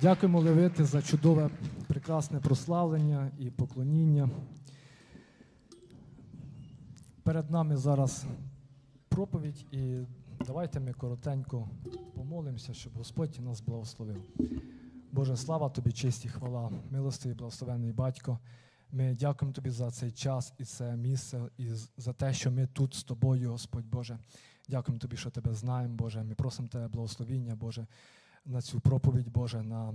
Дякуємо Левити за чудове, прекрасне прославлення і поклоніння. Перед нами зараз проповідь, і давайте ми коротенько помолимося, щоб Господь нас благословив. Боже, слава тобі, честь і хвала, милостивий, благословенний батько. Ми дякуємо тобі за цей час і це місце, і за те, що ми тут з тобою, Господь Боже. Дякуємо тобі, що тебе знаємо, Боже. Ми просимо тебе благословіння, Боже, на цю проповідь, Боже, на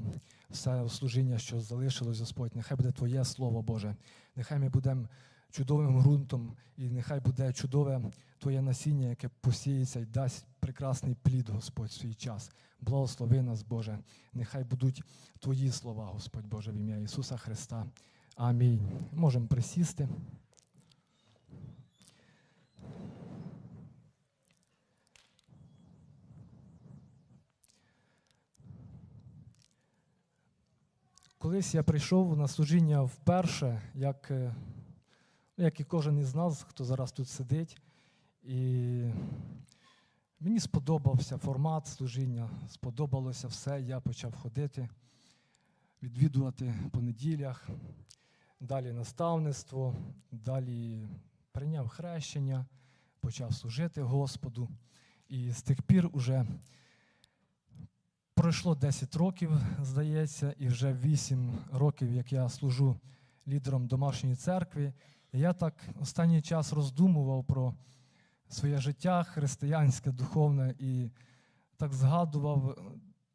все служіння, що залишилось, Господь. Нехай буде Твоє Слово, Боже. Нехай ми будемо чудовим ґрунтом, і нехай буде чудове Твоє насіння, яке посіється і дасть прекрасний плід, Господь, в свій час. Благослови нас, Боже. Нехай будуть Твої слова, Господь Боже, в ім'я Ісуса Христа. Амінь. Можемо присісти. Колись я прийшов на служіння вперше, як, е, як і кожен із нас, хто зараз тут сидить. І мені сподобався формат служіння, сподобалося все. Я почав ходити, відвідувати по неділях, далі наставництво, далі прийняв хрещення, почав служити Господу. І з тих пір уже Пройшло 10 років, здається, і вже 8 років, як я служу лідером домашньої церкви. Я так останній час роздумував про своє життя християнське, духовне, і так згадував,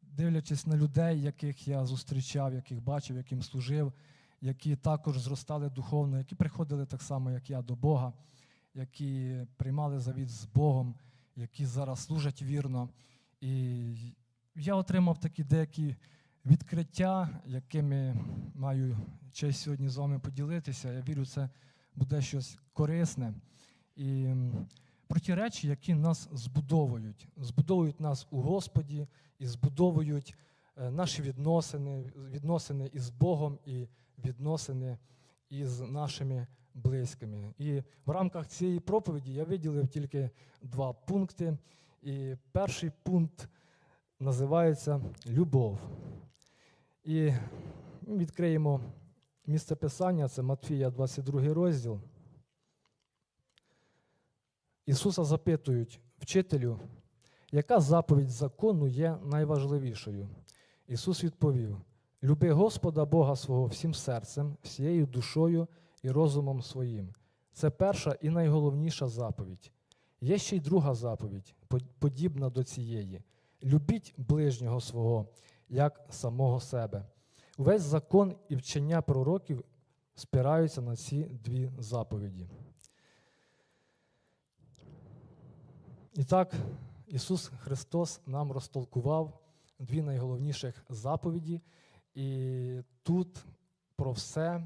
дивлячись на людей, яких я зустрічав, яких бачив, яким служив, які також зростали духовно, які приходили так само, як я, до Бога, які приймали завіт з Богом, які зараз служать вірно. І я отримав такі деякі відкриття, якими маю честь сьогодні з вами поділитися. Я вірю, це буде щось корисне. І про ті речі, які нас збудовують, збудовують нас у Господі і збудовують е, наші відносини, відносини із Богом і відносини із нашими близькими. І в рамках цієї проповіді я виділив тільки два пункти. І перший пункт називається Любов. І відкриємо місце Писання, це Матфія, 22 розділ. Ісуса запитують, вчителю, яка заповідь закону є найважливішою? Ісус відповів: Люби Господа Бога свого всім серцем, всією душою і розумом своїм. Це перша і найголовніша заповідь. Є ще й друга заповідь, подібна до цієї. Любіть ближнього свого, як самого себе. Увесь закон і вчення пророків спираються на ці дві заповіді. І так, Ісус Христос нам розтолкував дві найголовніших заповіді, і тут про все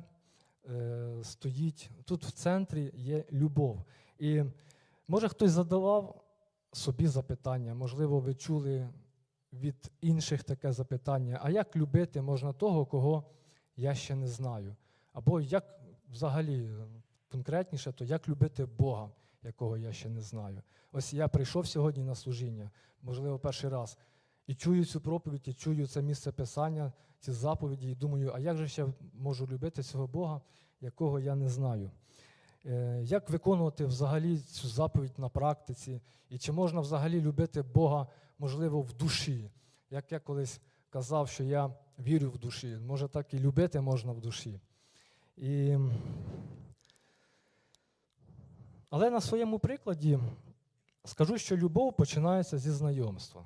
е, стоїть, тут в центрі є любов. І може хтось задавав собі запитання, можливо, ви чули від інших таке запитання, а як любити можна того, кого я ще не знаю? Або як взагалі конкретніше, то як любити Бога, якого я ще не знаю? Ось я прийшов сьогодні на служіння, можливо, перший раз, і чую цю проповідь, і чую це місце писання, ці заповіді, і думаю, а як же ще можу любити цього Бога, якого я не знаю? Е, Як виконувати взагалі цю заповідь на практиці? І чи можна взагалі любити Бога, можливо, в душі? Як я колись казав, що я вірю в душі, може так і любити можна в душі. І... Але на своєму прикладі скажу, що любов починається зі знайомства.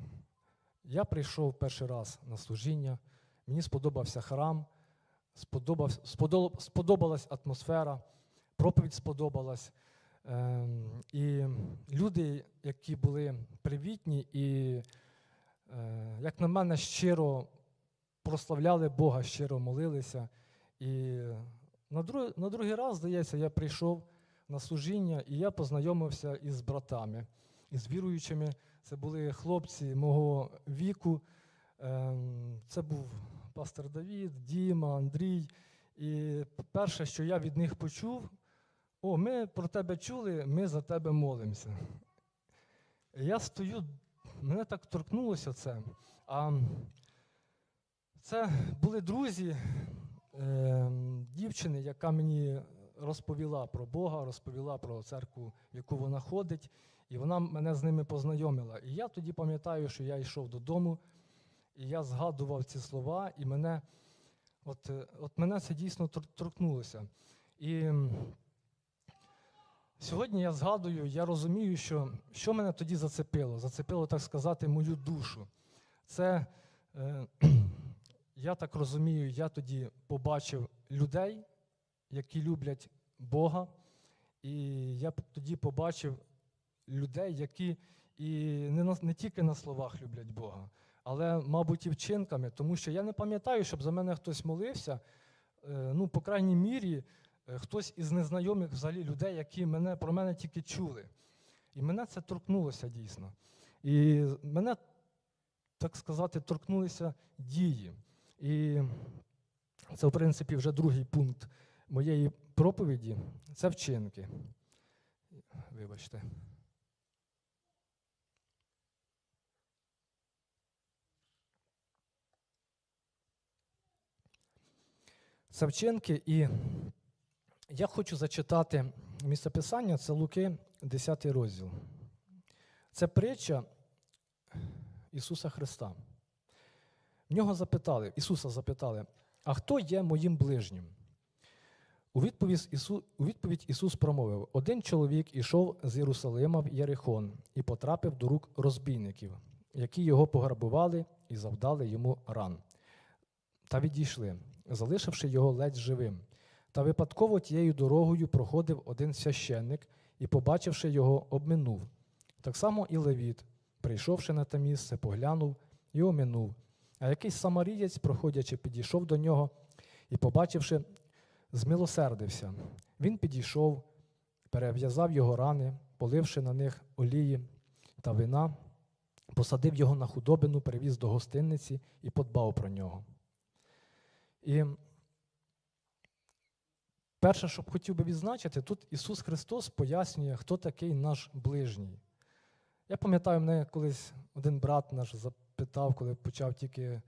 Я прийшов перший раз на служіння, мені сподобався храм, сподобав, сподобалась атмосфера, проповідь сподобалась. Ем, і люди, які були привітні і, е, як на мене, щиро прославляли Бога, щиро молилися. І на, друг, на другий раз, здається, я прийшов на служіння, і я познайомився із братами, із віруючими. Це були хлопці мого віку. Ем, Це був пастор Давід, Діма, Андрій. І перше, що я від них почув, о, ми про тебе чули, ми за тебе молимося. Я стою, мене так торкнулося це. А Це були друзі е, дівчини, яка мені розповіла про Бога, розповіла про церкву, в яку вона ходить, і вона мене з ними познайомила. І я тоді пам'ятаю, що я йшов додому, і я згадував ці слова, і мене, от, е, от мене це дійсно торкнулося. І сьогодні я згадую, я розумію, що, що мене тоді зацепило. Зацепило, так сказати, мою душу. Це, е, я так розумію, я тоді побачив людей, які люблять Бога, і я тоді побачив людей, які і не, на, не тільки на словах люблять Бога, але, мабуть, і вчинками, тому що я не пам'ятаю, щоб за мене хтось молився. Е, ну, по крайній мірі, хтось із незнайомих взагалі людей, які мене, про мене тільки чули. І мене це торкнулося дійсно. І мене, так сказати, торкнулися дії. І це, в принципі, вже другий пункт моєї проповіді це вчинки. Вибачте. Це вчинки, і я хочу зачитати місцеписання, це Луки, 10 розділ. Це притча Ісуса Христа. В нього запитали, Ісуса запитали, а хто є моїм ближнім? У відповідь, Ісу, у відповідь Ісус промовив: один чоловік ішов з Єрусалима в Єрихон і потрапив до рук розбійників, які його пограбували і завдали йому ран. Та відійшли, залишивши його ледь живим. Та випадково тією дорогою проходив один священник і, побачивши його, обминув. Так само і Левіт, прийшовши на те місце, поглянув і оминув. А якийсь самарієць, проходячи, підійшов до нього і, побачивши, змилосердився. Він підійшов, перев'язав його рани, поливши на них олії та вина, посадив його на худобину, привіз до гостинниці і подбав про нього. І перше, що б хотів би відзначити, тут Ісус Христос пояснює, хто такий наш ближній. Я пам'ятаю, мене колись один брат наш запитав, коли почав тільки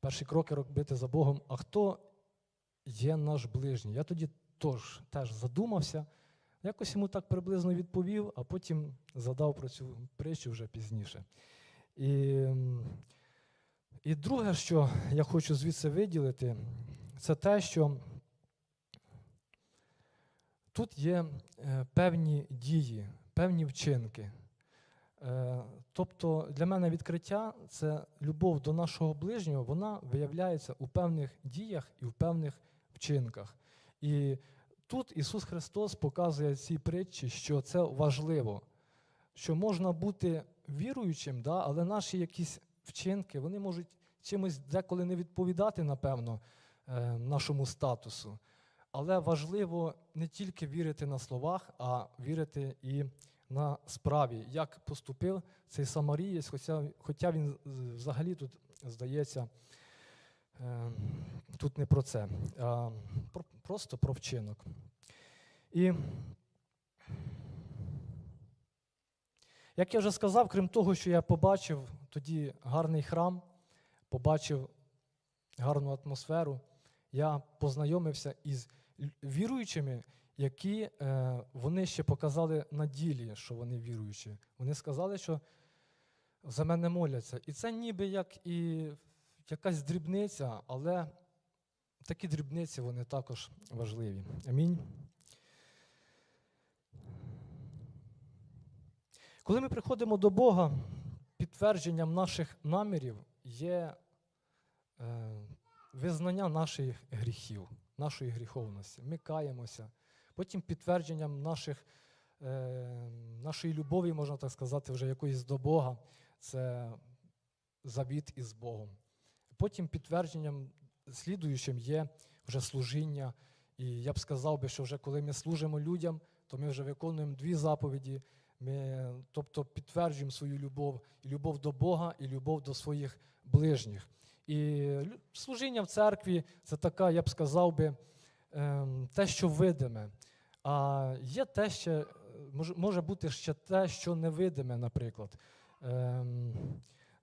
перші кроки робити за Богом, а хто є наш ближній? Я тоді тож, теж задумався, якось йому так приблизно відповів, а потім задав про цю притчу вже пізніше. І, і друге, що я хочу звідси виділити, це те, що тут є е, певні дії, певні вчинки. Е, Тобто для мене відкриття це любов до нашого ближнього, вона виявляється у певних діях і в певних вчинках. І тут Ісус Христос показує цій притчі, що це важливо, що можна бути віруючим, да, але наші якісь вчинки вони можуть чимось деколи не відповідати, напевно, е, нашому статусу. Але важливо не тільки вірити на словах, а вірити і на справі, як поступив цей самарієць, хоча, хоча він взагалі тут, здається, е, тут не про це, а просто про вчинок. І як я вже сказав, крім того, що я побачив тоді гарний храм, побачив гарну атмосферу, я познайомився із віруючими, які е, вони ще показали на ділі, що вони віруючі. Вони сказали, що за мене моляться. І це ніби як і якась дрібниця, але такі дрібниці вони також важливі. Амінь. Коли ми приходимо до Бога, підтвердженням наших намірів є е, визнання наших гріхів, нашої гріховності. Ми каємося. Потім підтвердженням наших, е, нашої любові, можна так сказати, вже якоїсь до Бога, це завіт із Богом. Потім підтвердженням слідуючим є вже служіння. І я б сказав би, що вже коли ми служимо людям, то ми вже виконуємо дві заповіді. Ми, тобто підтверджуємо свою любов, і любов до Бога, і любов до своїх ближніх. І служіння в церкві це така, я б сказав би, ем, те, що видиме. А є те, ще, може, може бути ще те, що невидиме, наприклад. Ем,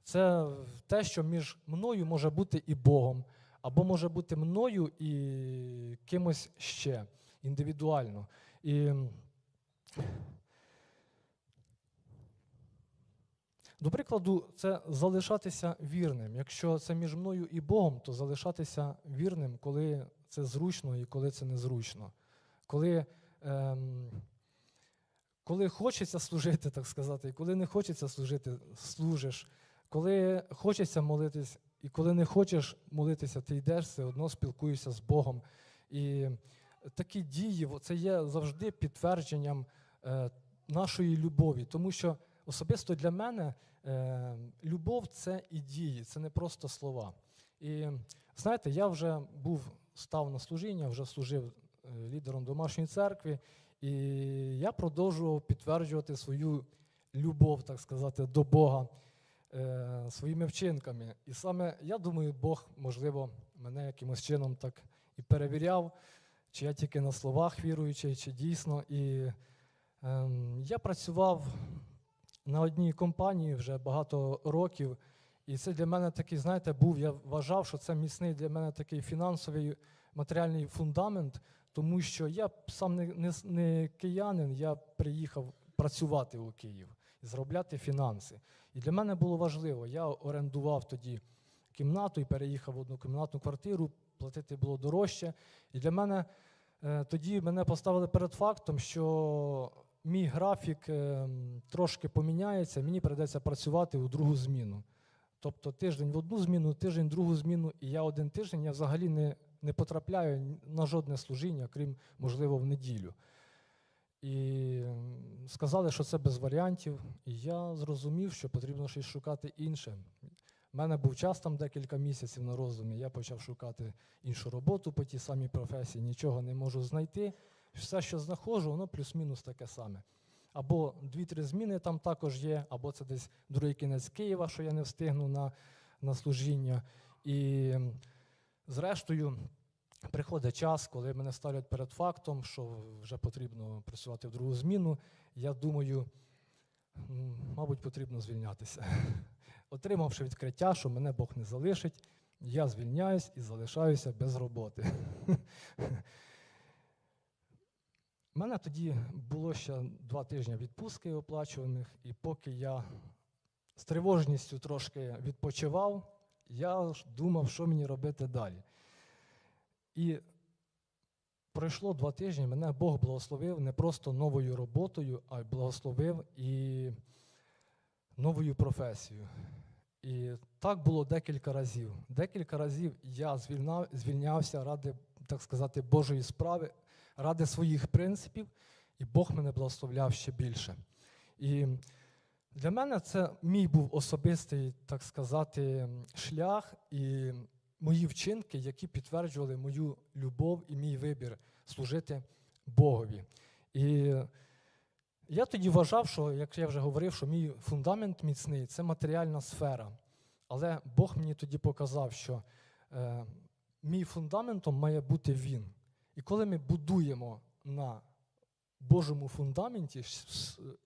це те, що між мною може бути і Богом, або може бути мною і кимось ще індивідуально. І до прикладу, це залишатися вірним. Якщо це між мною і Богом, то залишатися вірним, коли це зручно і коли це незручно. Коли, ем, коли хочеться служити, так сказати, і коли не хочеться служити, служиш. Коли хочеться молитись, і коли не хочеш молитися, ти йдеш все одно спілкуєшся з Богом. І такі дії це є завжди підтвердженням е, нашої любові, тому що особисто для мене е, любов це і дії, це не просто слова. І знаєте, я вже був став на служіння, вже служив е, лідером домашньої церкви, і я продовжував підтверджувати свою любов, так сказати, до Бога е, своїми вчинками. І саме я думаю, Бог, можливо, мене якимось чином так і перевіряв, чи я тільки на словах віруючий, чи дійсно. І е, я працював на одній компанії вже багато років. І це для мене такий, знаєте, був, я вважав, що це міцний для мене такий фінансовий матеріальний фундамент, тому що я сам не, не, не киянин, я приїхав працювати у Київ і заробляти фінанси. І для мене було важливо. Я орендував тоді кімнату і переїхав в однокімнатну квартиру, платити було дорожче. І для мене е, тоді мене поставили перед фактом, що мій графік е, трошки поміняється, мені прийдеться працювати у другу зміну. Тобто тиждень в одну зміну, тиждень в другу зміну, і я один тиждень я взагалі не, не потрапляю на жодне служіння, крім, можливо, в неділю. І сказали, що це без варіантів. І я зрозумів, що потрібно щось шукати інше. У мене був час там декілька місяців на розумі. Я почав шукати іншу роботу по тій самій професії, нічого не можу знайти. Все, що знаходжу, воно плюс-мінус таке саме. Або дві-три зміни там також є, або це десь другий кінець Києва, що я не встигну на, на служіння. І зрештою. Приходить час, коли мене ставлять перед фактом, що вже потрібно працювати в другу зміну. Я думаю, мабуть, потрібно звільнятися. Отримавши відкриття, що мене Бог не залишить, я звільняюсь і залишаюся без роботи. У мене тоді було ще два тижні відпустки оплачуваних, і поки я з тривожністю трошки відпочивав, я думав, що мені робити далі. І пройшло два тижні, мене Бог благословив не просто новою роботою, а й благословив і новою професією. І так було декілька разів. Декілька разів я звільняв, звільнявся ради, так сказати, Божої справи, ради своїх принципів, і Бог мене благословляв ще більше. І для мене це мій був особистий, так сказати, шлях. і мої вчинки, які підтверджували мою любов і мій вибір служити Богові. І я тоді вважав, що, як я вже говорив, що мій фундамент міцний це матеріальна сфера. Але Бог мені тоді показав, що е, мій фундаментом має бути Він. І коли ми будуємо на Божому фундаменті,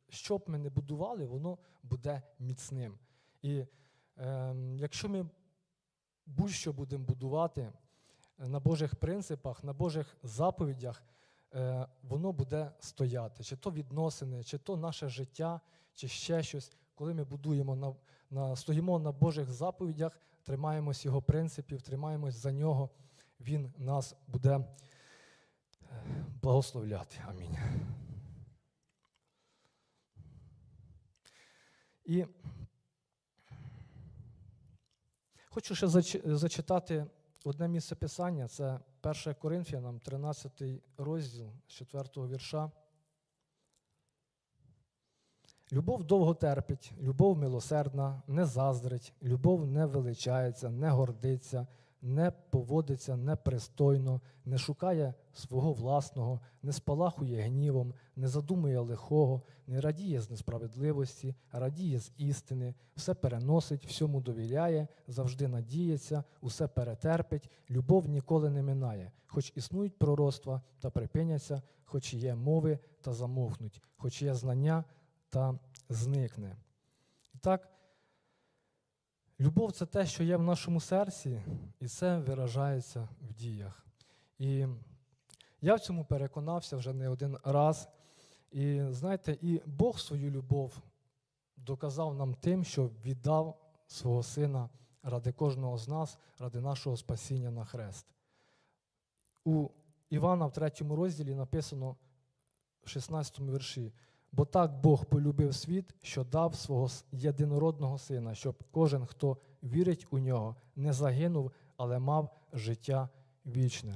що б ми не будували, воно буде міцним. І е, якщо ми будь-що будемо будувати е, на Божих принципах, на Божих заповідях, е, воно буде стояти. Чи то відносини, чи то наше життя, чи ще щось. Коли ми будуємо на, на стоїмо на Божих заповідях, тримаємось його принципів, тримаємось за нього, Він нас буде благословляти. Амінь. І Хочу ще зачитати одне місце писання, це 1 Коринфянам, 13 розділ з 4 вірша. Любов довго терпить, любов милосердна, не заздрить, любов не величається, не гордиться, не поводиться непристойно, не шукає свого власного, не спалахує гнівом, не задумує лихого, не радіє з несправедливості, радіє з істини, все переносить, всьому довіряє, завжди надіється, усе перетерпить, любов ніколи не минає, хоч існують пророцтва та припиняться, хоч є мови та замовкнуть, хоч є знання та зникне. І так, Любов це те, що є в нашому серці, і це виражається в діях. І я в цьому переконався вже не один раз. І знаєте, і Бог свою любов доказав нам тим, що віддав свого сина ради кожного з нас, ради нашого спасіння на хрест. У Івана в третьому розділі написано в 16 вірші. Бо так Бог полюбив світ, що дав свого єдинородного сина, щоб кожен, хто вірить у нього, не загинув, але мав життя вічне.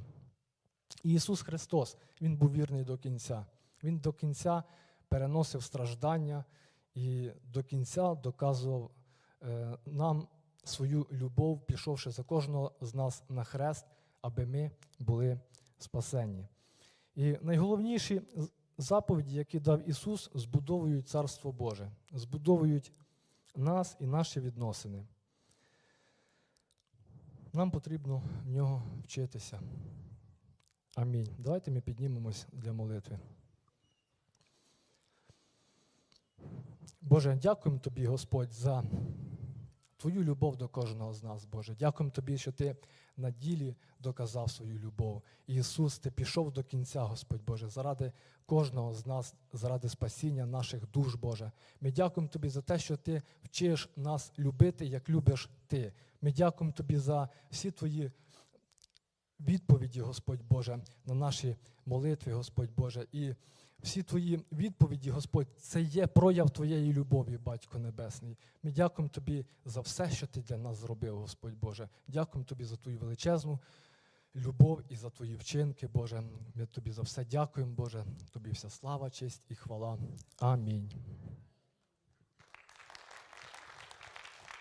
Ісус Христос, Він був вірний до кінця. Він до кінця переносив страждання і до кінця доказував е, нам свою любов, пішовши за кожного з нас на хрест, аби ми були спасені. І найголовніші заповіді, які дав Ісус, збудовують Царство Боже, збудовують нас і наші відносини. Нам потрібно в нього вчитися. Амінь. Давайте ми піднімемось для молитви. Боже, дякуємо Тобі, Господь, за Твою любов до кожного з нас, Боже. Дякуємо Тобі, що Ти на ділі доказав свою любов. Ісус, Ти пішов до кінця, Господь Боже, заради кожного з нас, заради спасіння наших душ, Боже. Ми дякуємо Тобі за те, що Ти вчиш нас любити, як любиш Ти. Ми дякуємо Тобі за всі Твої відповіді, Господь Боже, на наші молитви, Господь Боже. І всі Твої відповіді, Господь, це є прояв Твоєї любові, Батько Небесний. Ми дякуємо Тобі за все, що Ти для нас зробив, Господь Боже. Дякуємо Тобі за Твою величезну любов і за Твої вчинки, Боже. Ми Тобі за все дякуємо, Боже. Тобі вся слава, честь і хвала. Амінь.